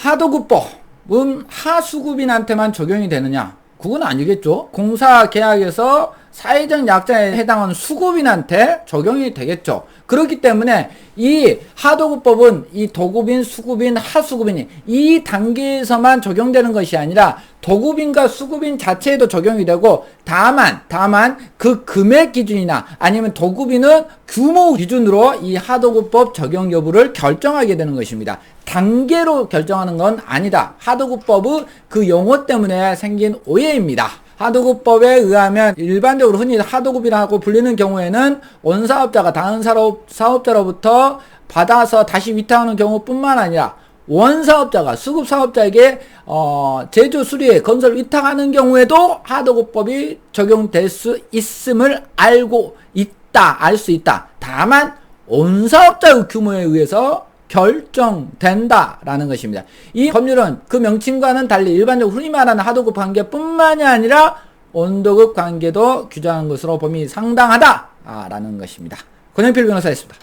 하도급법은 하수급인한테만 적용이 되느냐? 그건 아니겠죠. 공사 계약에서 사회적 약자에 해당하는 수급인한테 적용이 되겠죠. 그렇기 때문에 이 하도급법은 이 도급인, 수급인, 하수급인이 이 단계에서만 적용되는 것이 아니라 도급인과 수급인 자체에도 적용이 되고 다만 다만 그 금액 기준이나 아니면 도급인은 규모 기준으로 이 하도급법 적용 여부를 결정하게 되는 것입니다. 단계로 결정하는 건 아니다. 하도급법의 그 용어 때문에 생긴 오해입니다. 하도급법에 의하면 일반적으로 흔히 하도급이라고 불리는 경우에는 원사업자가 다른 사업, 사업자로부터 받아서 다시 위탁하는 경우뿐만 아니라 원사업자가 수급사업자에게 어, 제조 수리에 건설 위탁하는 경우에도 하도급법이 적용될 수 있음을 알고 있다, 알 수 있다. 다만 원사업자의 규모에 의해서 결정된다라는 것입니다. 이 법률은 그 명칭과는 달리 일반적으로 흔히 말하는 하도급 관계뿐만이 아니라 온도급 관계도 규정한 것으로 범위 상당하다라는 것입니다. 권영필 변호사였습니다.